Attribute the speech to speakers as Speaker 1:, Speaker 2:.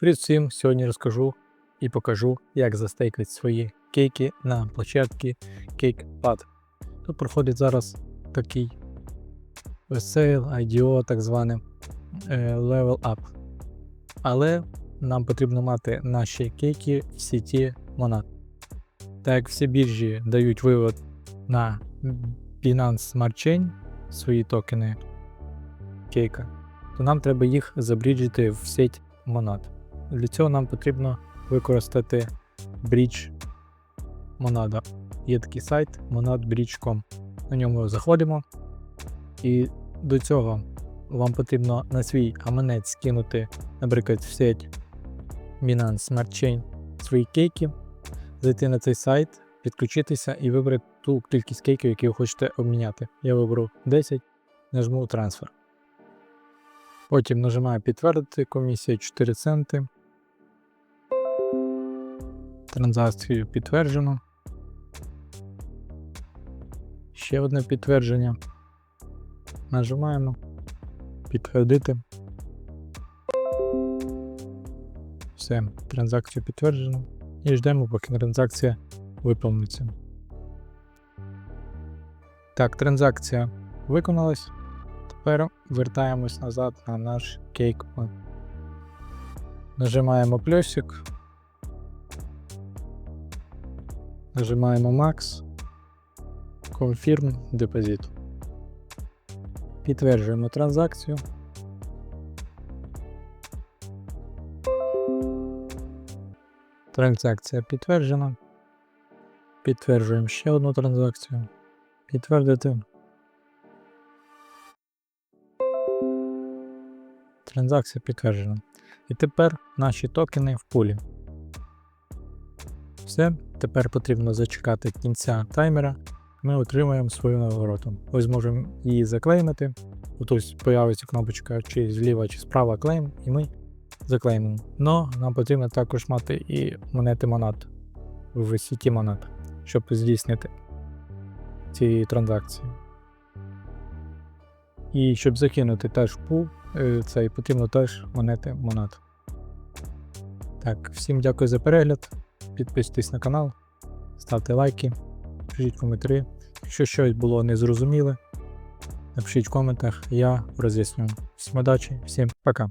Speaker 1: Привіт всім! Сьогодні розкажу і покажу, як застейкати свої кейки на площадці CakePad. Тут проходить зараз такий сейл, IDO, так зване е, Level Up. Але нам потрібно мати наші кейки в сіті Monad. Так як всі біржі дають вивод на Binance Smart Chain свої токени кейка, то нам треба їх забріджити в сеть Monad. Для цього нам потрібно використати брідж Monada. Є такий сайт monadbridge.com. На ньому заходимо. І до цього вам потрібно на свій аманець скинути, наприклад, в сеть Binance Smart Chain свої кейки, зайти на цей сайт, підключитися і вибрати ту кількість кейків, які ви хочете обміняти. Я виберу 10, нажму трансфер. Потім нажимаю підтвердити, комісія 4 центи. Транзакцію підтверджено. Ще одне підтвердження. Нажимаємо підтвердити. Все, транзакцію підтверджено. І ждемо, поки транзакція виповниться. Так, транзакція виконалась. Тепер вертаємось назад на наш CakePad. Нажимаємо плюсик. Нажимаємо Max. Confirm Deposit. Підтверджуємо транзакцію. Транзакція підтверджена. Підтверджуємо ще одну транзакцію. Підтвердити. Транзакція підтверджена. І тепер наші токени в пулі. Все, тепер потрібно зачекати кінця таймера. Ми отримаємо свою нагороду. Ось зможемо її заклеймити. Ось появиться кнопочка чи зліва, чи справа клейм, і ми заклеймимо. Но нам потрібно також мати і монети Монат в сіті Монат, щоб здійснити ці транзакції. І щоб закинути теж пул, е, цей потрібно теж монети Монат. Так, всім дякую за перегляд. Підписуйтесь на канал, ставте лайки, пишіть коментарі. Якщо щось було незрозуміле, напишіть в коментах, я роз'ясню. Всім удачі, всім пока.